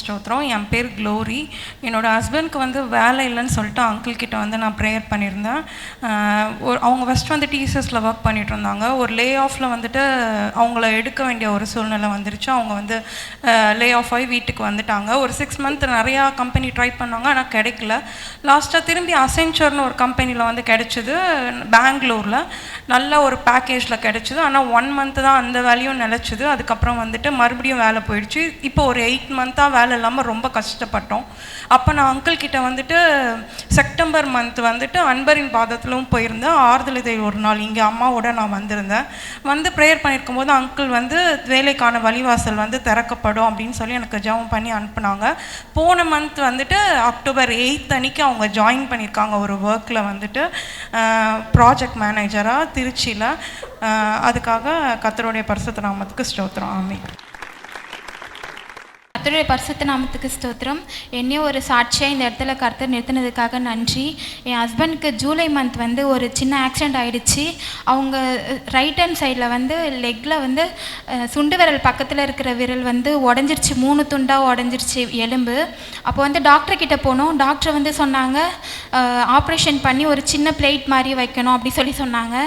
ஸ்தோத்திரம். என் பேர் க்ளோரி. என்னோட ஹஸ்பண்ட்க்கு வந்து வேலை இல்லைன்னு சொல்லிட்டு அங்கிள் கிட்ட வந்து நான் ப்ரேயர் பண்ணியிருந்தேன். ஒரு அவங்க ஃபஸ்ட் வந்து டிசிஎஸில் ஒர்க் பண்ணிட்டு இருந்தாங்க ஒரு லே ஆஃபில் வந்துட்டு அவங்கள எடுக்க வேண்டிய ஒரு சூழ்நிலை வந்துருச்சு. அவங்க வந்து லே ஆஃப் ஆகி வீட்டுக்கு வந்துட்டாங்க. ஒரு சிக்ஸ் மந்த் நிறையா கம்பெனி ட்ரை பண்ணாங்க ஆனால் கிடைக்கல. லாஸ்ட்டாக திரும்பி அசென்ச்சர்னு ஒரு கம்பெனியில் வந்து கிடைச்சிது பெங்களூரில் நல்ல ஒரு பேக்கேஜில் கிடைச்சிது. ஆனால் ஒன் மந்த் தான் அந்த வேலையும் நிலச்சிது. அதுக்கப்புறம் வந்துட்டு மறுபடியும் வேலை போயிடுச்சு. இப்போ ஒரு எயிட் மந்த்தாக வேலை இல்லாமல் ரொம்ப கஷ்டப்பட்டோம். அப்போ நான் அங்கிள் கிட்ட வந்துட்டு செப்டம்பர் மந்த் வந்துட்டு அன்பரின் பாதத்திலும் போயிருந்தேன். ஆறுதலுதை ஒரு நாள் இங்கே அம்மாவோட நான் வந்திருந்தேன். வந்து ப்ரேயர் பண்ணியிருக்கும் போது அங்கிள் வந்து வேலைக்கான வழிவாசல் வந்து திறக்கப்படும் அப்படின்னு சொல்லி எனக்கு ஜெபம் பண்ணி அனுப்புனாங்க. போன மந்த் வந்துட்டு அக்டோபர் எயித் அன்னைக்கு அவங்க ஜாயின் பண்ணியிருக்காங்க ஒரு ஒர்க்கில் வந்துட்டு. ப்ராஜெக்ட் மேனேஜராக திருச்சியில். அதுக்காக கத்தருடைய பரிசுத்த நாமத்துக்கு ஸ்தோத்திரம். ஆமே கர்த்தருடைய பரிசுத்த நாமத்துக்கு ஸ்தோத்திரம். என்னையும் ஒரு சாட்சியாக இந்த இடத்துல கர்த்தர் நிறுத்தினதுக்காக நன்றி. என் ஹஸ்பண்டுக்கு ஜூலை மந்த் வந்து ஒரு சின்ன ஆக்சிடெண்ட் ஆகிடுச்சு அவங்க ரைட் ஹேண்ட் சைடில் வந்து லெக்கில் வந்து சுண்டு விரல் பக்கத்தில் இருக்கிற விரல் வந்து உடஞ்சிருச்சு. மூணு துண்டாக உடஞ்சிருச்சு எலும்பு. அப்போ வந்து டாக்டர் கிட்டே போனோம். டாக்டர் வந்து சொன்னாங்க ஆப்ரேஷன் பண்ணி ஒரு சின்ன பிளேட் மாதிரி வைக்கணும் அப்படி சொல்லி சொன்னாங்க.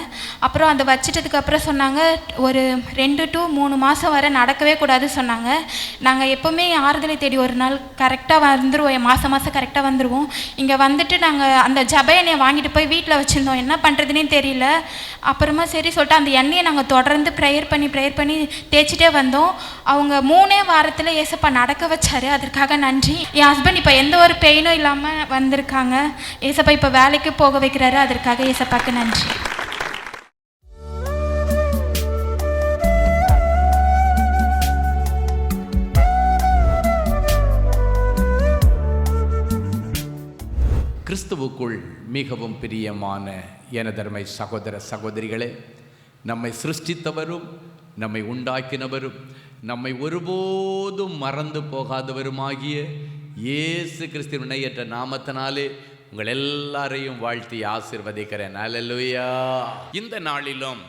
அப்புறம் அதை வச்சிட்டதுக்கப்புறம் சொன்னாங்க ஒரு ரெண்டு டு மூணு மாதம் வரை நடக்கவே கூடாது சொன்னாங்க. நாங்கள் எப்போவுமே ஆறுதலை தேடி ஒரு நாள் கரெக்டாக வந்துடுவோம் மாதம் மாதம் கரெக்டாக வந்துடுவோம் இங்கே வந்துட்டு நாங்கள் அந்த ஜப எண்ணெயை வாங்கிட்டு போய் வீட்டில் வச்சுருந்தோம். என்ன பண்ணுறதுனே தெரியல. அப்புறமா சரி சொல்லிட்டு அந்த எண்ணெயை நாங்கள் தொடர்ந்து ப்ரேயர் பண்ணி ப்ரேயர் பண்ணி தேய்ச்சிட்டே வந்தோம். அவங்க மூணே வாரத்தில் ஏசப்பா நடக்க வச்சாரு. அதற்காக நன்றி. என் ஹஸ்பண்ட் இப்போ எந்த ஒரு பெயினும் இல்லாமல் வந்திருக்காங்க. ஏசப்பா இப்போ வேலைக்கு போக வைக்கிறாரு. அதற்காக ஏசப்பாக்கு நன்றி. கிறிஸ்துவுக்குள் மிகவும் பிரியமான எனதர்மை சகோதர சகோதரிகளே நம்மை சிருஷ்டித்தவரும் நம்மை உண்டாக்கினவரும் நம்மை ஒருபோதும் மறந்து போகாதவருமாகிய இயேசு கிறிஸ்துவின் இணையற்ற நாமத்தினாலே உங்கள் எல்லாரையும் வாழ்த்தி ஆசிர்வதிக்கிறேன். அலலுயா இந்த நாளிலும்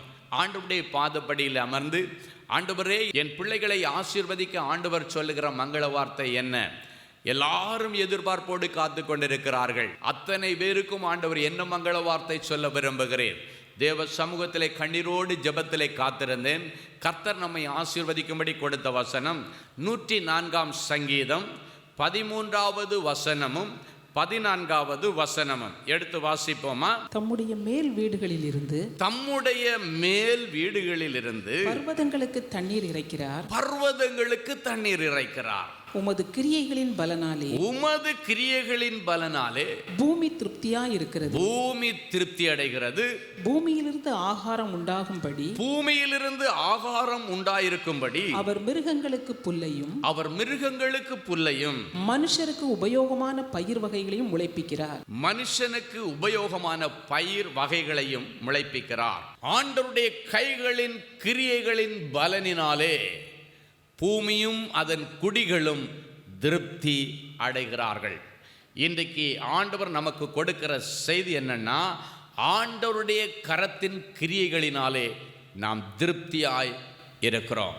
ஆண்டுடைய பாதப்படியில் அமர்ந்து ஆண்டவரே என் பிள்ளைகளை ஆசிர்வதிக்க ஆண்டவர் சொல்லுகிற மங்கள வார்த்தை என்ன? எல்லாரும் எதிர்பார்ப்போடு காத்து கொண்டிருக்கிறார்கள். அத்தனை பேருக்கும் ஆண்டவர் என்ன மங்கள வார்த்தை சொல்ல விரும்புகிறேன். தேவ சமூகத்திலே கண்ணீரோடு ஜெபத்திலே காத்திருந்தேன். கர்த்தர் நம்மை ஆசீர்வதிக்கும்படி கொடுத்த வசனம் நூற்றி நான்காம் சங்கீதம் பதிமூன்றாவது வசனமும் பதினான்காவது வசனமும். எடுத்து வாசிப்போமா? தம்முடைய மேல் வீடுகளில் இருந்து தம்முடைய மேல் வீடுகளிலிருந்து பர்வதங்களுக்கு தண்ணீர் இறைக்கிறார். பர்வதங்களுக்கு தண்ணீர் இறைக்கிறார். உமது கிரியைகளின் பலனாலே. உமது கிரியைகளின் பலனாலே. பூமி திருப்தியா இருக்கிறது பூமி திருப்தி அடைகிறது பூமியிலிருந்து ஆகாரம் உண்டாகும்படி. பூமியிலிருந்து ஆகாரம் உண்டாயிருக்கும்படி. அவர் மிருகங்களுக்கு புல்லையும். அவர் மிருகங்களுக்கு புல்லையும். மனுஷருக்கு உபயோகமான பயிர் வகைகளையும் உழைப்பிக்கிறார் மனுஷனுக்கு உபயோகமான பயிர் வகைகளையும் முளைப்பிக்கிறார். ஆண்டவருடைய கைகளின் கிரியைகளின் பலனினாலே. பூமியும் அதன் குடிகளும் திருப்தி அடைகிறார்கள். இன்றைக்கு ஆண்டவர் நமக்கு கொடுக்கிற செய்தி என்னன்னா ஆண்டவருடைய கரத்தின் கிரியைகளினாலே நாம் திருப்தியாய் இருக்கிறோம்.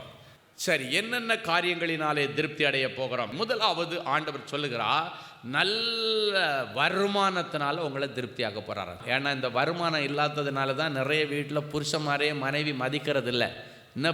சரி என்னென்ன காரியங்களினாலே திருப்தி அடைய போகிறோம்? முதலாவது ஆண்டவர் சொல்லுகிறார் நல்ல வருமானத்தினால உங்களை திருப்தியாக போகிறார் ஏன்னா இந்த வருமானம் இல்லாததுனால தான் நிறைய வீட்டில் புருஷன்மாரையே மனைவி மதிக்கிறது இல்லை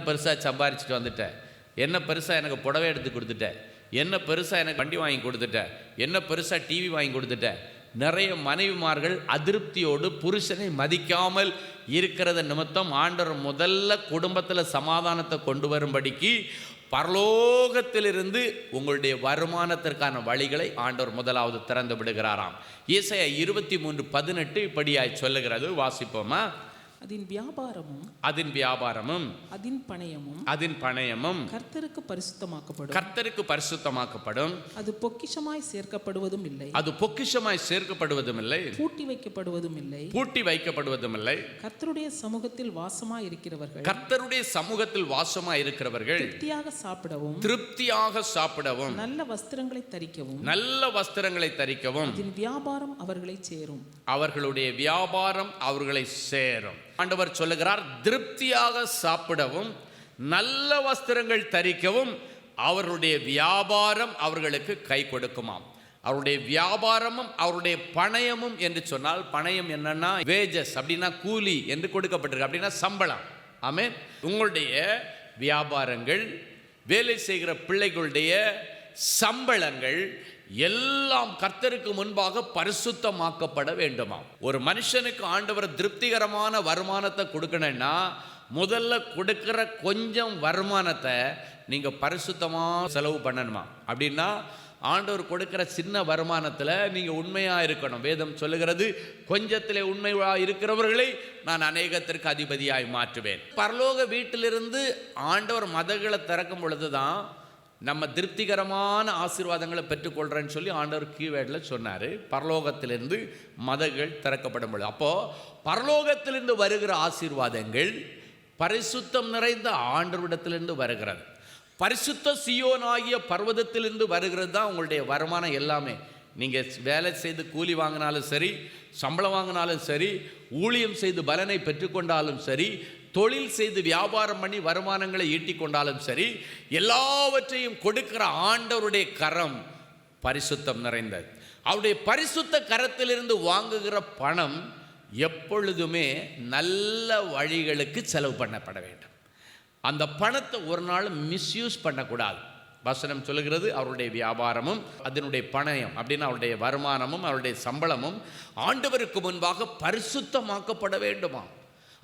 பெருசாக சம்பாரிச்சிட்டு வந்துட்டேன் என்ன பெருசாக எனக்கு புடவை எடுத்து கொடுத்துட்டேன் என்ன பெருசாக எனக்கு வண்டி வாங்கி கொடுத்துட்டேன் என்ன பெருசாக டிவி வாங்கி கொடுத்துட்டேன் நிறைய மனைவிமார்கள் அதிருப்தியோடு புருஷனை மதிக்காமல் இருக்கிறத நிமித்தம் ஆண்டவர் முதல்ல குடும்பத்தில் சமாதானத்தை கொண்டு வரும்படிக்கு பரலோகத்திலிருந்து உங்களுடைய வருமானத்திற்கான வழிகளை ஆண்டவர் முதலாவது திறந்து விடுகிறாராம். இசைய இருபத்தி மூன்று பதினெட்டு இப்படியாய் சொல்லுகிறது. வாசிப்போமா? அதன் வியாபாரமும் அதன் வியாபாரமும் அதன் பணயமும் அதன் பணயமும் கர்த்தருக்கு பரிசுத்தமாக்கப்படும். கர்த்தருக்கு பரிசுத்தமாக்கப்படும். அது பொக்கிஷமாய் சேர்க்கப்படுவதும் இல்லை. அது பொக்கிஷமாய் சேர்க்கப்படுவதும் இல்லை பூட்டி வைக்கப்படுவதும் இல்லை. பூட்டி வைக்கப்படுவதும் இல்லை கர்த்தருடைய சமூகத்தில் வாசமாய் இருக்கிறவர்கள் கர்த்தருடைய சமூகத்தில் வாசமாய் இருக்கிறவர்கள் திருப்தியாக சாப்பிடவும் திருப்தியாக சாப்பிடவும் நல்ல வஸ்திரங்களை தரிக்கவும் நல்ல வஸ்திரங்களை தரிக்கவும் அதன் வியாபாரம் அவர்களை சேரும். அவர்களுடைய வியாபாரம் அவர்களை சேரும். ஆண்டவர் சொல்லுகிறார் திருப்தியாக சாப்பிடவும் நல்ல வஸ்திரங்கள் தரிக்கவும் அவருடைய வியாபாரம் அவர்களுக்கு கை கொடுக்குமாம். அவருடைய வியாபாரமும் அவருடைய பணயமும் என்று சொன்னால் பணயம் என்னன்னா வேஜஸ் அப்படின்னா கூலி என்று கொடுக்கப்பட்டிருக்கு. அப்படின்னா சம்பளம். ஆமே உங்களுடைய வியாபாரங்கள் வேலை செய்கிற பிள்ளைகளுடைய சம்பளங்கள் எல்லாம் கர்த்தருக்கு முன்பாக பரிசுத்தமாக்கப்பட வேண்டுமாம். ஒரு மனுஷனுக்கு ஆண்டவர் திருப்திகரமான வருமானத்தை கொடுக்கணும்னா முதல்ல கொடுக்கிற கொஞ்சம் வருமானத்தை நீங்கள் பரிசுத்தமாக செலவு பண்ணணுமா? அப்படின்னா ஆண்டவர் கொடுக்கிற சின்ன வருமானத்தில் நீங்கள் உண்மையாக இருக்கணும். வேதம் சொல்லுகிறது கொஞ்சத்திலே உண்மையாக இருக்கிறவர்களை நான் அநேகத்திற்கு அதிபதியாய் மாற்றுவேன். பரலோக வீட்டிலிருந்து ஆண்டவர் மதங்களை திறக்கும் பொழுது தான் நம்ம திருப்திகரமான ஆசீர்வாதங்களை பெற்றுக்கொள்கிறேன்னு சொல்லி ஆண்டவர் கீவேடில் சொன்னார். பரலோகத்திலிருந்து மதங்கள் திறக்கப்படும். பொழுது அப்போது பரலோகத்திலிருந்து வருகிற ஆசீர்வாதங்கள் பரிசுத்தம் நிறைந்த ஆண்டவரிடத்திலிருந்து வருகிறது. பரிசுத்த சியோனாகிய பர்வதத்திலிருந்து வருகிறது தான் உங்களுடைய வருமானம் எல்லாமே. நீங்கள் வேலை செய்து கூலி வாங்கினாலும் சரி சம்பளம் வாங்கினாலும் சரி ஊழியம் செய்து பலனை பெற்றுக்கொண்டாலும் சரி தொழில் செய்து வியாபாரம் பண்ணி வருமானங்களை ஈட்டிக் கொண்டாலும் சரி எல்லாவற்றையும் கொடுக்கிற ஆண்டவருடைய கரம் பரிசுத்தம் நிறைந்தது. அவருடைய பரிசுத்த கரத்திலிருந்து வாங்குகிற பணம் எப்பொழுதுமே நல்ல வழிகளுக்கு செலவு பண்ணப்பட வேண்டும். அந்த பணத்தை ஒரு நாள் மிஸ்யூஸ் பண்ணக்கூடாது. வசனம் சொல்லுகிறது அவருடைய வியாபாரமும் அதனுடைய பணயம் அப்படின்னு அவருடைய வருமானமும் அவருடைய சம்பளமும் ஆண்டவருக்கு முன்பாக பரிசுத்தமாக்கப்பட வேண்டுமா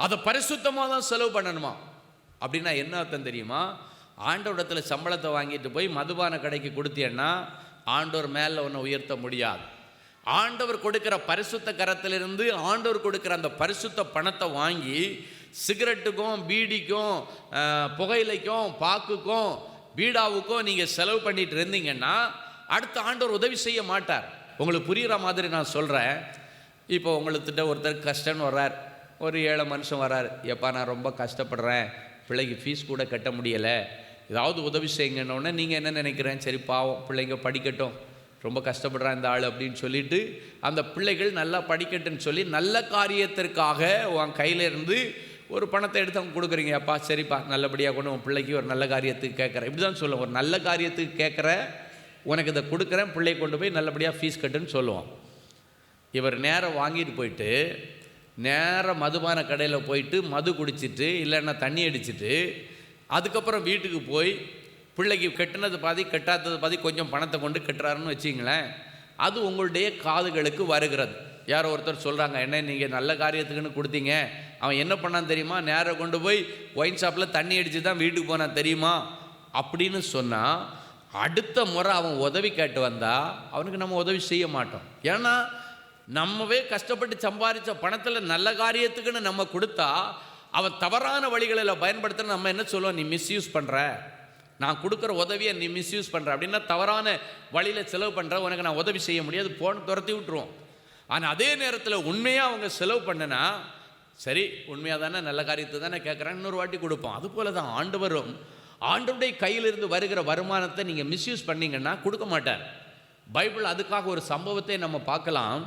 அதை பரிசுத்தமாக தான் செலவு பண்ணணுமா? அப்படின்னா என்ன அர்த்தம் தெரியுமா? ஆண்டவரிடத்தில் சம்பளத்தை வாங்கிட்டு போய் மதுபான கடைக்கு கொடுத்தேன்னா ஆண்டவர் மேலே ஒன்று உயர்த்த முடியாது. ஆண்டவர் கொடுக்கிற பரிசுத்த கரத்திலிருந்து ஆண்டவர் கொடுக்கிற அந்த பரிசுத்த பணத்தை வாங்கி சிகரெட்டுக்கும் பீடிக்கும் புகையிலைக்கும் பாக்குக்கும் பீடாவுக்கும் நீங்கள் செலவு பண்ணிட்டு இருந்தீங்கன்னா அடுத்த ஆண்டவர் உதவி செய்ய மாட்டார். உங்களுக்கு புரிகிற மாதிரி நான் சொல்கிறேன் இப்போ உங்களுக்கிட்ட ஒருத்தர் கஷ்டம்னு வர்றார். ஒரு ஏழை மனுஷன் வரார். எப்பா நான் ரொம்ப கஷ்டப்படுறேன். பிள்ளைக்கு ஃபீஸ் கூட கட்ட முடியலை. ஏதாவது உதவி செய்யுங்கன்னொடனே நீங்கள் என்ன நினைக்கிறேன்? சரி பாவம். பிள்ளைங்க படிக்கட்டும். ரொம்ப கஷ்டப்படுறான் இந்த ஆள் அப்படின்னு சொல்லிட்டு அந்த பிள்ளைகள் நல்லா படிக்கட்டுன்னு சொல்லி நல்ல காரியத்திற்காக உன் கையில் இருந்து ஒரு பணத்தை எடுத்து அவங்க கொடுக்குறீங்க. அப்பா சரிப்பா. நல்லபடியாக கொண்டு உன் பிள்ளைக்கு ஒரு நல்ல காரியத்துக்கு கேட்குறேன். இப்படி தான் சொல்லுவோம் ஒரு நல்ல காரியத்துக்கு கேட்குற உனக்கு இதை கொடுக்குறேன். பிள்ளையை கொண்டு போய் நல்லபடியாக ஃபீஸ் கட்டுன்னு சொல்லுவோம் இவர் நேரம் வாங்கிட்டு போயிட்டு நேராக மதுபான கடையில் போயிட்டு மது குடிச்சிட்டு இல்லைன்னா தண்ணி அடிச்சிட்டு அதுக்கப்புறம் வீட்டுக்கு போய் பிள்ளைக்கு கட்டினது பாதி கட்டாதது பாதி கொஞ்சம் பணத்தை கொண்டு கட்டுறாருன்னு வச்சிங்களேன் அது உங்களுடைய காதுகளுக்கு வருகிறது. யாரோ ஒருத்தர் சொல்கிறாங்க என்ன நீங்கள் நல்ல காரியத்துக்குன்னு கொடுத்தீங்க. அவன் என்ன பண்ணான் தெரியுமா? நேராக கொண்டு போய் ஒயின் ஷாப்பில் தண்ணி அடித்து தான் வீட்டுக்கு போனான் தெரியுமா? அப்படின்னு சொன்னால் அடுத்த முறை அவன் உதவி கேட்டு வந்தால் அவனுக்கு நம்ம உதவி செய்ய மாட்டோம். ஏன்னா நம்மவே கஷ்டப்பட்டு சம்பாதிச்ச பணத்தில் நல்ல காரியத்துக்குன்னு நம்ம கொடுத்தா அவன் தவறான வழிகளில் பயன்படுத்த நம்ம என்ன சொல்லுவோம்? நீ மிஸ்யூஸ் பண்ணுற நான் கொடுக்குற உதவியை நீ மிஸ்யூஸ் பண்ணுற அப்படின்னா தவறான வழியில் செலவு பண்ணுற உனக்கு நான் உதவி செய்ய முடியாது போன துரத்தி விட்டுருவோம். ஆனால் அதே நேரத்தில் உண்மையாக அவங்க செலவு பண்ணனா சரி உண்மையாக தானே நல்ல காரியத்தை தானே கேட்குறேன் இன்னொரு வாட்டி கொடுப்போம். அதுபோல தான் ஆண்டவரும் ஆண்டவருடைய கையிலிருந்து வருகிற வருமானத்தை நீங்கள் மிஸ்யூஸ் பண்ணிங்கன்னா கொடுக்க மாட்டார். பைபிள் அதுக்காக ஒரு சம்பவத்தை நம்ம பார்க்கலாம்.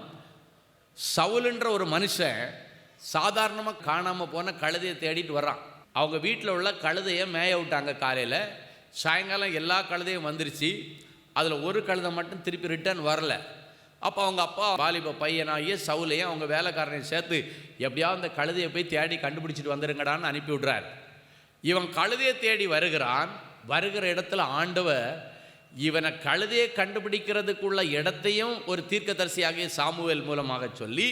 சவுலுன்ற ஒரு மனுஷன் சாதாரணமாக காணாமல் போன கழுதையை தேடிட்டு வர்றான். அவங்க வீட்டில் உள்ள கழுதையை மேய விட்டாங்க காலையில். சாயங்காலம் எல்லா கழுதையும் வந்துருச்சு. அதில் ஒரு கழுதை மட்டும் திருப்பி ரிட்டர்ன் வரல. அப்போ அவங்க அப்பா வாலிப பையனாகிய சவுலையும் அவங்க வேலைக்காரனையும் சேர்த்து எப்படியாவது அந்த கழுதையை போய் தேடி கண்டுபிடிச்சிட்டு வந்துருங்கடான்னு அனுப்பி விடுறார். இவன் கழுதையை தேடி வருகிறான். வருகிற இடத்துல ஆண்டவர் இவனை கழுதையை கண்டுபிடிக்கிறதுக்குள்ள இடத்தையும் ஒரு தீர்க்கதரிசியாகிய சாமுவேல் மூலமாக சொல்லி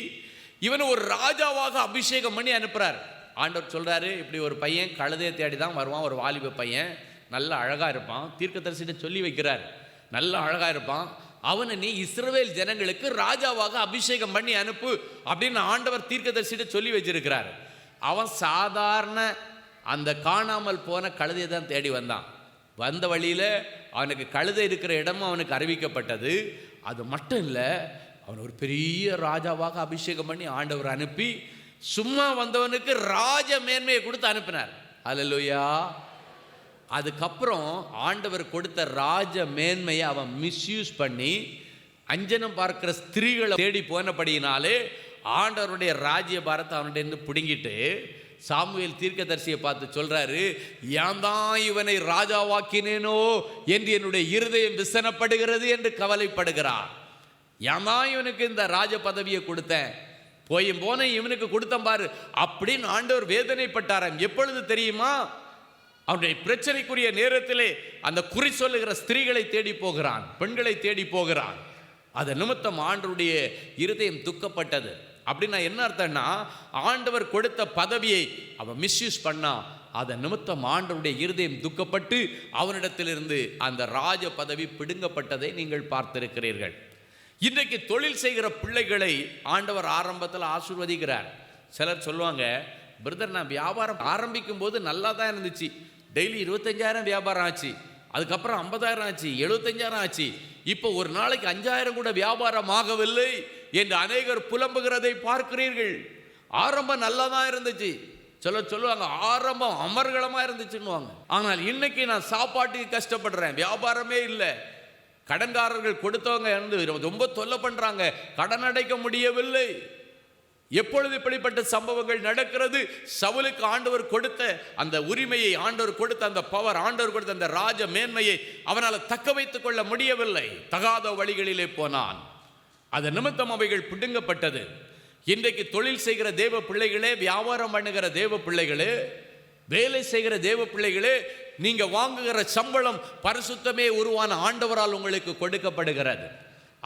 இவனை ஒரு ராஜாவாக அபிஷேகம் பண்ணி அனுப்புகிறார் ஆண்டவர் சொல்கிறாரு இப்படி ஒரு பையன் கழுதையை தேடி தான் வருவான் ஒரு வாலிப பையன். நல்ல அழகாக இருப்பான் தீர்க்கதரிசிட்ட சொல்லி வைக்கிறார். நல்ல அழகாக இருப்பான். அவனை நீ இஸ்ரவேல் ஜனங்களுக்கு ராஜாவாக அபிஷேகம் பண்ணி அனுப்பு அப்படின்னு ஆண்டவர் தீர்க்கதரிசிட்ட சொல்லி வச்சிருக்கிறார். அவன் சாதாரண அந்த காணாமல் போன கழுதையை தான் தேடி வந்தான். வந்த வழியில் அவனுக்கு கழுதை இருக்கிற இடமும் அவனுக்கு அறிவிக்கப்பட்டது. அது மட்டும் இல்லை அவன் ஒரு பெரிய ராஜாவாக அபிஷேகம் பண்ணி ஆண்டவர் அனுப்பி சும்மா வந்தவனுக்கு ராஜ மேன்மையை கொடுத்து அனுப்பினார். அலலுயா அதுக்கப்புறம் ஆண்டவர் கொடுத்த ராஜ மேன்மையை அவன் மிஸ்யூஸ் பண்ணி அஞ்சனம் பார்க்கிற ஸ்திரீகளை தேடி போனபடியினாலே ஆண்டவருடைய ராஜ்ய பாரத்தை அவன்கிட்ட பிடுங்கிட்டு சாமுவேல் தீர்க்கதரிசியை பார்த்து சொல்கிறாரு ஏன் தான் இவனை ராஜாவாக்கினேனோ என்று என்னுடைய இருதயம் விசனப்படுகிறது என்று கவலைப்படுகிறார். ஏன் தான் இவனுக்கு இந்த ராஜ பதவியை கொடுத்தேன்? போயும் போன இவனுக்கு கொடுத்தம் பாரு. அப்படின்னு ஆண்டவர் வேதனைப்பட்டாராம். எப்பொழுது தெரியுமா? அவனுடைய பிரச்சனைக்குரிய நேரத்திலே அந்த குறி சொல்லுகிற ஸ்திரீகளை தேடி போகிறான் பெண்களை தேடி போகிறான். அதை நிமித்தம் ஆண்டருடைய இருதயம் துக்கப்பட்டது. அப்படின்னா என்ன அர்த்தம்னா ஆண்டவர் கொடுத்த பதவியை அவன் மிஸ்யூஸ் பண்ணா அதன் நிமித்தம் ஆண்டவருடைய இருதயம் துக்கப்பட்டு அவனிடத்திலிருந்து அந்த ராஜ பதவி பிடுங்கப்பட்டதை நீங்கள் பார்த்திருக்கிறீர்கள். இன்றைக்கு தொழில் செய்கிற பிள்ளைகளை ஆண்டவர் ஆரம்பத்தில் ஆசிர்வதிக்கிறார். சிலர் சொல்லுவாங்க பிரதர் நான் வியாபாரம் ஆரம்பிக்கும் போது நல்லா தான் இருந்துச்சு. டெய்லி இருபத்தஞ்சாயிரம் வியாபாரம் ஆச்சு. அதுக்கப்புறம் ஐம்பதாயிரம் ஆச்சு எழுபத்தஞ்சாயிரம் ஆச்சு. இப்போ ஒரு நாளைக்கு அஞ்சாயிரம் கூட வியாபாரம் ஆகவில்லை. என்று அநேகர் புலம்புகிறதை பார்க்கிறீர்கள். ஆரம்பம் நல்லா இருந்துச்சு. சொல்ல சொல்லுவாங்க ஆரம்பம் அமர்கலமாக இருந்துச்சுன்னுவாங்க. ஆனால் இன்னைக்கு நான் சாப்பாட்டுக்கு கஷ்டப்படுறேன் வியாபாரமே இல்லை. கடன்காரர்கள் கொடுத்தவங்க வந்து ரொம்ப தொல்லை பண்ணுறாங்க கடன் அடைக்க முடியவில்லை. எப்பொழுது இப்படிப்பட்ட சம்பவங்கள் நடக்கிறது? சவுலுக்கு ஆண்டவர் கொடுத்த அந்த உரிமையை ஆண்டவர் கொடுத்த அந்த பவர் ஆண்டவர் கொடுத்த அந்த ராஜ மேன்மையை அவனால் தக்க வைத்துக் கொள்ள முடியவில்லை. தகாத வழிகளிலே போனான். அது நிமித்தம் அவைகள் பிடுங்கப்பட்டது. இன்றைக்கு தொழில் செய்கிற தேவ பிள்ளைகளே வியாபாரம் பண்ணுகிற தேவ பிள்ளைகளே வேலை செய்கிற தேவ பிள்ளைகளே நீங்கள் வாங்குகிற சம்பளம் பரிசுத்தமே உருவான ஆண்டவரால் உங்களுக்கு கொடுக்கப்படுகிறது.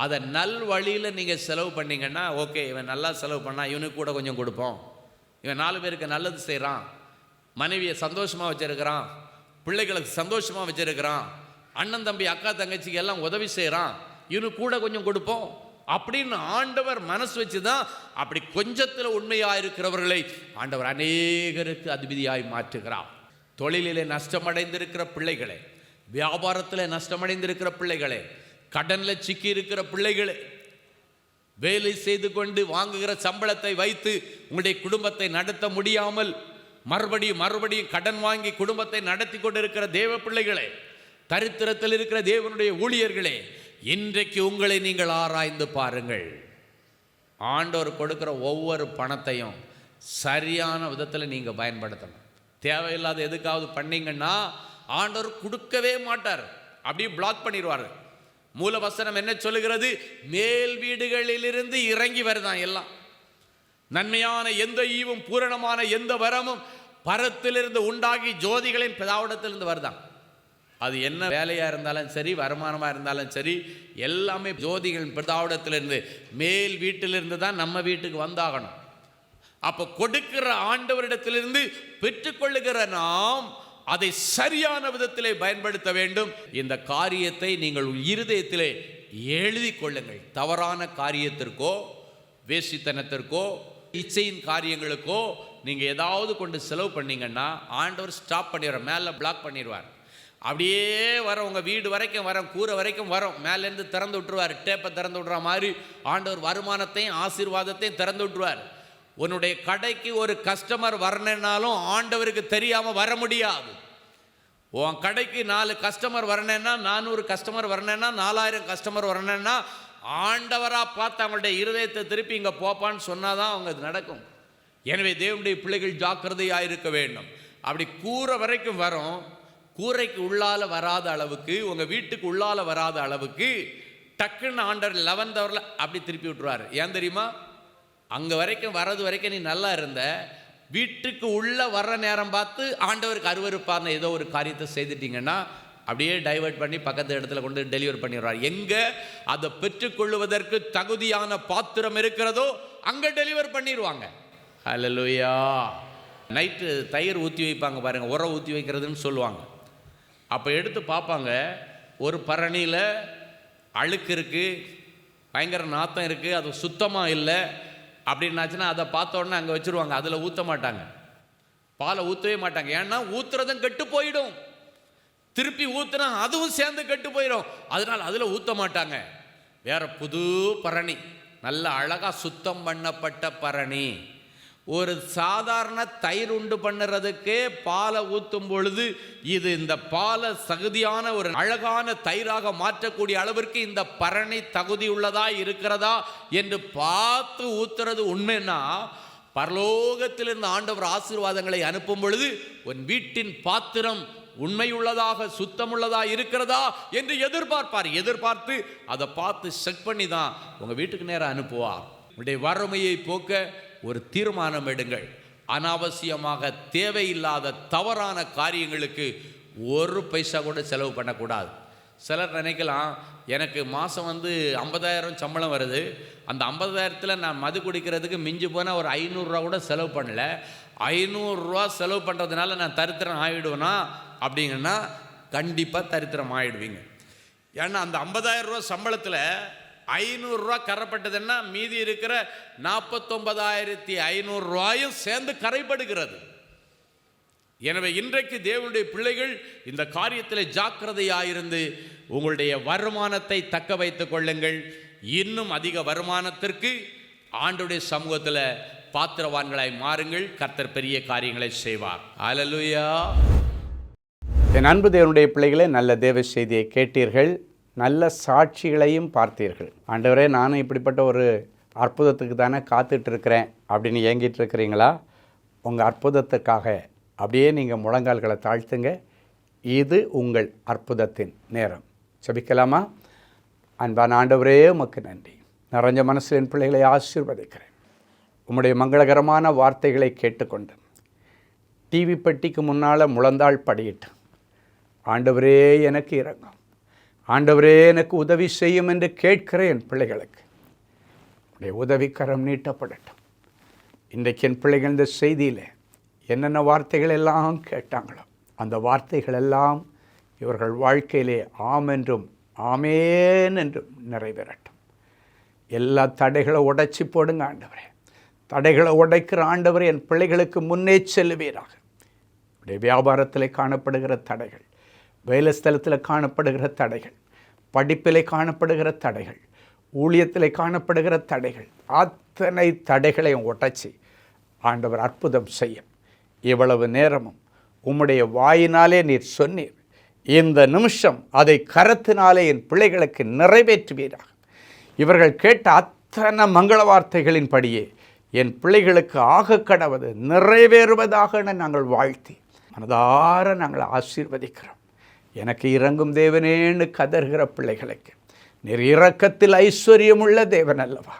அதை நல் வழியில் நீங்கள் செலவு பண்ணிங்கன்னா ஓகே இவன் நல்லா செலவு பண்ணால் இவனுக்கு கூட கொஞ்சம் கொடுப்போம். இவன் நாலு பேருக்கு நல்லது செய்கிறான் மனைவியை சந்தோஷமாக வச்சுருக்கிறான். பிள்ளைகளுக்கு சந்தோஷமாக வச்சுருக்கிறான். அண்ணன் தம்பி அக்கா தங்கச்சிக்கு எல்லாம் உதவி செய்கிறான் இவனுக்கு கூட கொஞ்சம் கொடுப்போம். அப்படின்னு ஆண்டவர் மனசு வச்சு தான் அப்படி கொஞ்சத்தில் உண்மையாக இருக்கிறவர்களை ஆண்டவர் அநேகருக்கு அதிபதியாய் மாற்றுகிறார். தொழிலிலே நஷ்டமடைந்திருக்கிற பிள்ளைகளே வியாபாரத்தில் நஷ்டமடைந்திருக்கிற பிள்ளைகளே கடனில் சிக்கி இருக்கிற பிள்ளைகளே வேலை செய்து கொண்டு வாங்குகிற சம்பளத்தை வைத்து உங்களுடைய குடும்பத்தை நடத்த முடியாமல் மறுபடியும் மறுபடியும் கடன் வாங்கி குடும்பத்தை நடத்தி கொண்டிருக்கிற தேவ பிள்ளைகளே தரித்திரத்தில் இருக்கிற தேவனுடைய ஊழியர்களே இன்றைக்கு உங்களை நீங்கள் ஆராய்ந்து பாருங்கள். ஆண்டவர் கொடுக்குற ஒவ்வொரு பணத்தையும் சரியான விதத்தில் நீங்கள் பயன்படுத்தணும். தேவையில்லாத எதுக்காவது பண்ணீங்கன்னா ஆண்டவர் கொடுக்கவே மாட்டார். அப்படியே பிளாக் பண்ணிடுவார். மூலவசனம் என்ன சொல்லுகிறது? மேல் வீடுகளிலிருந்து இறங்கி வருதான் எல்லாம். நன்மையான எந்த ஈவும் பூரணமான எந்த வரமும் பரத்திலிருந்து உண்டாகி ஜோதிகளின் பிதாவிடத்திலிருந்து வருதான். அது என்ன வேலையாக இருந்தாலும் சரி வருமானமாக இருந்தாலும் சரி எல்லாமே ஜோதிகளின் பிதாவிடத்திலிருந்து மேல் வீட்டிலிருந்து தான் நம்ம வீட்டுக்கு வந்தாகணும். அப்போ கொடுக்கிற ஆண்டவரிடத்திலிருந்து பெற்றுக்கொள்ளுகிற நாம் அதை சரியான விதத்திலே பயன்படுத்த வேண்டும். இந்த காரியத்தை நீங்கள் இருதயத்திலே எழுதி கொள்ளுங்கள். தவறான காரியத்திற்கோ வேசித்தனத்திற்கோ இச்சையின் காரியங்களுக்கோ நீங்கள் ஏதாவது கொண்டு செலவு பண்ணீங்கன்னா ஆண்டவர் ஸ்டாப் பண்ணிடுவார் மேலே பிளாக் பண்ணிடுவார். அப்படியே வரோம். உங்கள் வீடு வரைக்கும் வரோம். கூரை வரைக்கும் வரோம். மேலேருந்து திறந்து விட்டுருவார். டேப்பை திறந்து விட்ற மாதிரி ஆண்டவர் வருமானத்தையும் ஆசீர்வாதத்தையும் திறந்து விட்டுருவார். உன்னுடைய கடைக்கு ஒரு கஸ்டமர் வரணுன்னாலும் ஆண்டவருக்கு தெரியாமல் வர முடியாது. உன் கடைக்கு நாலு கஸ்டமர் வரணுன்னா நானூறு கஸ்டமர் வரணுன்னா நாலாயிரம் கஸ்டமர் வரணுன்னா ஆண்டவராக பார்த்து அவங்களுடைய இருதயத்தை திருப்பி இங்கே போப்பான்னு சொன்னால் தான் அவங்க அது நடக்கும். எனவே தேவனுடைய பிள்ளைகள் ஜாக்கிரதையாக இருக்க வேண்டும். அப்படி கூற வரைக்கும் வரும். கூரைக்கு உள்ளால வராத அளவுக்கு உங்கள் வீட்டுக்கு உள்ளால வராத அளவுக்கு டக்குன்னு ஆண்டவர் லெவன்த் ஹவரில் அப்படி திருப்பி விட்டுருவார். ஏன் தெரியுமா? அங்கே வரைக்கும் வர்றது வரைக்கும் நீ நல்லா இருந்த வீட்டுக்கு உள்ளே வர்ற நேரம் பார்த்து ஆண்டவருக்கு அருவருப்பான ஏதோ ஒரு காரியத்தை செய்துட்டிங்கன்னா அப்படியே டைவர்ட் பண்ணி பக்கத்து இடத்துல கொண்டு டெலிவர் பண்ணிடுறார். எங்கே? அதை பெற்றுக்கொள்வதற்கு தகுதியான பாத்திரம் இருக்கிறதோ அங்கே டெலிவர் பண்ணிடுவாங்க. ஹalleluya நைட்டு தயிர் ஊற்றி வைப்பாங்க பாருங்கள் உரம் ஊற்றி வைக்கிறதுன்னு சொல்லுவாங்க. அப்போ எடுத்து பார்ப்பாங்க ஒரு பரணியில் அழுக்கு இருக்குது பயங்கர நாத்தம் இருக்குது அது சுத்தமாக இல்லை அப்படின்னாச்சுன்னா அதை பார்த்தோன்னே அங்கே வச்சுருவாங்க அதில் ஊற்ற மாட்டாங்க. பாலை ஊற்றவே மாட்டாங்க. ஏன்னா ஊற்றுறதும் கெட்டு போயிடும். திருப்பி ஊற்றுனா அதுவும் சேர்ந்து கெட்டு போயிடும். அதனால் அதில் ஊற்ற மாட்டாங்க. வேற புது பரணி. நல்ல அழகாக சுத்தம் பண்ணப்பட்ட பரணி. ஒரு சாதாரண தயிர் உண்டு பண்ணுறதுக்கே பாலை ஊற்றும் பொழுது இது இந்த பாலை சகுதியான ஒரு அழகான தயிராக மாற்றக்கூடிய அளவிற்கு இந்த பரணி தகுதி உள்ளதா இருக்கிறதா என்று பார்த்து ஊத்துறது உண்மைன்னா பரலோகத்திலிருந்து ஆண்டவர் ஆசீர்வாதங்களை அனுப்பும் பொழுது உன் வீட்டின் பாத்திரம் உண்மையுள்ளதாக சுத்தமுள்ளதா இருக்கிறதா என்று எதிர்பார்ப்பார். எதிர்பார்த்து அதை பார்த்து செக் பண்ணி தான் உங்கள் வீட்டுக்கு நேரம் அனுப்புவார் உங்களுடைய வறுமையை போக்க ஒரு தீர்மானம் எடுங்கள். அனாவசியமாக தேவையில்லாத தவறான காரியங்களுக்கு ஒரு பைசா கூட செலவு பண்ணக்கூடாது. சிலர் நினைக்கலாம் எனக்கு மாதம் வந்து ஐம்பதாயிரம் சம்பளம் வருது. அந்த ஐம்பதாயிரத்தில் நான் மது குடிக்கிறதுக்கு மிஞ்சி போனால் ஒரு ஐநூறுரூவா கூட செலவு பண்ணல. ஐநூறுரூவா செலவு பண்ணுறதுனால நான் தரித்திரம் ஆகிடுவேனா அப்படிங்கன்னா கண்டிப்பாக தரித்திரம் ஆகிடுவீங்க ஏன்னா அந்த 50000 ரூபா சம்பளத்தில் ஐநூறுரூவா கரைப்பட்டதுன்னா மீதி இருக்கிற நாற்பத்தொன்பதாயிரத்தி ஐநூறுரூவாயும் சேர்ந்து கரைப்படுகிறது. எனவே இன்றைக்கு தேவனுடைய பிள்ளைகள் இந்த காரியத்தில் ஜாக்கிரதையாயிருந்து உங்களுடைய வருமானத்தை தக்க வைத்து கொள்ளுங்கள். இன்னும் அதிக வருமானத்திற்கு ஆண்டுடைய சமூகத்தில் பாத்திரவான்களாய் மாறுங்கள். கர்த்தர் பெரிய காரியங்களை செய்வார். அலலுயா என் அன்பு தேவனுடைய பிள்ளைகளே நல்ல தேவ செய்தியை கேட்டீர்கள். நல்ல சாட்சிகளையும் பார்த்தீர்கள். ஆண்டவரே நானும் இப்படிப்பட்ட ஒரு அற்புதத்துக்கு தானே காத்துட்டு இருக்கிறேன் அப்படின்னு ஏங்கிட்டு இருக்கிறீங்களா உங்கள் அற்புதத்துக்காக அப்படியே நீங்கள் முழங்கால்களை தாழ்த்துங்க. இது உங்கள் அற்புதத்தின் நேரம். செபிக்கலாமா அன்பான ஆண்டவரே உமக்கு நன்றி. நிறைஞ்ச மனசில் என் பிள்ளைகளை ஆசீர்வதிக்கிறேன். உம்முடைய மங்களகரமான வார்த்தைகளை கேட்டுக்கொண்டு டிவி பெட்டிக்கு முன்னால் முழந்தாள் படியிட்டு ஆண்டவரே எனக்கு இறங்கும் ஆண்டவரே எனக்கு உதவி செய்யும் என்று கேட்கிறேன் என் பிள்ளைகளுக்கு உடைய உதவிக்கரம் நீட்டப்படட்டும். இன்றைக்கு என் பிள்ளைகள் இந்த செய்தியில் என்னென்ன வார்த்தைகள் எல்லாம் கேட்டாங்களோ அந்த வார்த்தைகள் எல்லாம் இவர்கள் வாழ்க்கையிலே ஆம் என்றும் ஆமேன் என்றும் நிறைவேறட்டும். எல்லா தடைகளை உடைச்சி போடுங்க ஆண்டவரே. தடைகளை உடைக்கிற ஆண்டவர் என் பிள்ளைகளுக்கு முன்னே செல்லுவீராக. உடைய வியாபாரத்தில் காணப்படுகிற தடைகள் வேலை ஸ்தலத்தில் காணப்படுகிற தடைகள் படிப்பில் காணப்படுகிற தடைகள் ஊழியத்தில் காணப்படுகிற தடைகள் அத்தனை தடைகளையும் உடைச்சி ஆண்டவர் அற்புதம் செய்யும் இவ்வளவு நேரமும் உம்முடைய வாயினாலே நீர் சொன்னீர். இந்த நிமிஷம் அதை கரத்தினாலே என் பிள்ளைகளுக்கு நிறைவேற்றுவீராக. இவர்கள் கேட்ட அத்தனை மங்கள வார்த்தைகளின்படியே என் பிள்ளைகளுக்கு ஆக கடவது நிறைவேறுவதாக நாங்கள் வாழ்த்தி மனதார நாங்கள் ஆசீர்வதிக்கிறோம். எனக்கு இறங்கும் தேவனேன்னு கதறுகிற பிள்ளைகளுக்கு. நீர் இரக்கத்தில் ஐஸ்வர்யமுள்ள தேவன் அல்லவா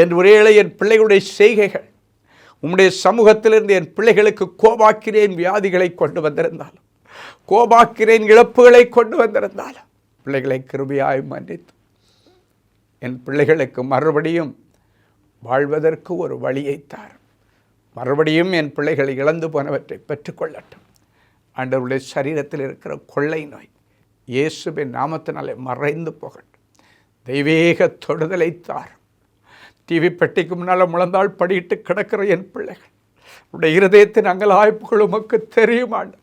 என் ஒரேளை என் பிள்ளைகளுடைய செய்கைகள் உம்முடைய சமூகத்திலிருந்து என் பிள்ளைகளுக்கு கோபாக்கிறேன் வியாதிகளை கொண்டு வந்திருந்தாலும் கோபாக்கிறேன் இழப்புகளை கொண்டு வந்திருந்தாலும் பிள்ளைகளை கிருபியாய் மன்னித்து என் பிள்ளைகளுக்கு மறுபடியும் வாழ்வதற்கு ஒரு வழியை தார் மறுபடியும் என் பிள்ளைகள் இழந்து போனவற்றை பெற்றுக்கொள்ளட்டும். ஆண்டவருடைய சரீரத்தில் இருக்கிற கொள்ளை நோய் இயேசுவின் நாமத்தினாலே மறைந்து போகட்டும். தெய்வீக தொடுதலை தார் டிவி பெட்டிக்கு முன்னால் முழந்தால் படியிட்டு கிடக்கிற என் பிள்ளைகள். உடைய இருதயத்தின் அங்கலாய்ப்புகள் உமக்கு தெரியுமாண்டு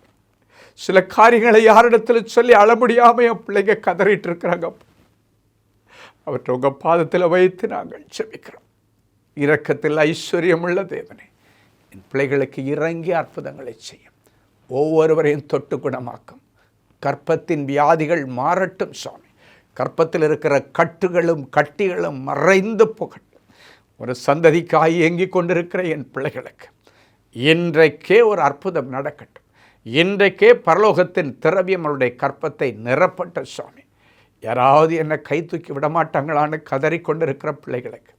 சில காரியங்களை யாரிடத்தில் சொல்லி அள முடியாமல் என் பிள்ளைங்க கதறிட்டு இருக்கிறாங்க அவற்றை உங்கள் பாதத்தில் வைத்து நாங்கள் செபிக்கிறோம் இரக்கத்தில் ஐஸ்வர்யமுள்ள தேவனே என் பிள்ளைகளுக்கு இறங்கி அற்புதங்களை செய்யும். ஒவ்வொருவரையும் தொட்டு குணமாக்கும். கற்பத்தின் வியாதிகள் மாறட்டும் சுவாமி. கற்பத்தில் இருக்கிற கட்டுகளும் கட்டிகளும் மறைந்து போகட்டும். ஒரு சந்ததிக்காய் ஏங்கிக் கொண்டிருக்கிற என் பிள்ளைகளுக்கு இன்றைக்கே ஒரு அற்புதம் நடக்கட்டும். இன்றைக்கே பரலோகத்தின் திரவியம் அவருடைய கற்பத்தை நிரப்பட்ட சுவாமி. யாராவது என்னை கை தூக்கி விடமாட்டாங்களான்னு கதறிக்கொண்டிருக்கிற பிள்ளைகளுக்கு.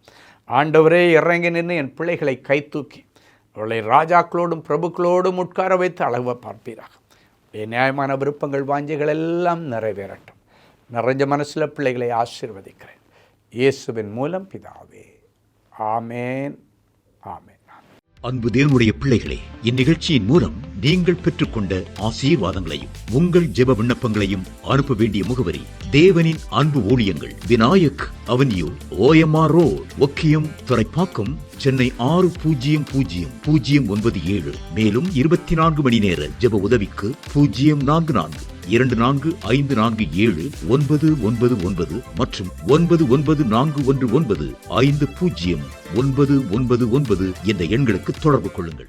ஆண்டவரே இறங்கி நின்று என் பிள்ளைகளை கை தூக்கி அவளை ராஜாக்களோடும் பிரபுக்களோடும் உட்கார வைத்து அளவை பார்ப்பீராக. என் நியாயமான விருப்பங்கள் வாஞ்சைகள் எல்லாம் நிறைவேறட்டும். நிறைஞ்ச மனசில் பிள்ளைகளை ஆசீர்வதிக்கிறேன். இயேசுவின் மூலம் பிதாவே. ஆமேன். ஆமேன். அன்பு தேவனுடைய பிள்ளைகளே இந்நிகழ்ச்சியின் மூலம் நீங்கள் பெற்றுக்கொண்ட ஆசீர்வாதங்களையும் உங்கள் ஜெப விண்ணப்பங்களையும் அனுப்ப வேண்டிய முகவரி தேவனின் அன்பு ஊழியங்கள் Vinayak avenue OMR road Okkiyam Thuraipakkam Chennai ஆறு பூஜ்ஜியம் பூஜ்ஜியம் பூஜ்ஜியம் ஒன்பது ஏழு மேலும் இருபத்தி நான்கு மணி நேர ஜெப உதவிக்கு பூஜ்ஜியம் நான்கு நான்கு இரண்டு நான்கு ஐந்து நான்கு ஏழு ஒன்பது ஒன்பது ஒன்பது மற்றும் ஒன்பது ஒன்பது நான்கு ஒன்று ஒன்பது ஐந்து பூஜ்ஜியம் ஒன்பது ஒன்பது ஒன்பது என்ற எண்களுக்கு தொடர்பு கொள்ளுங்கள்.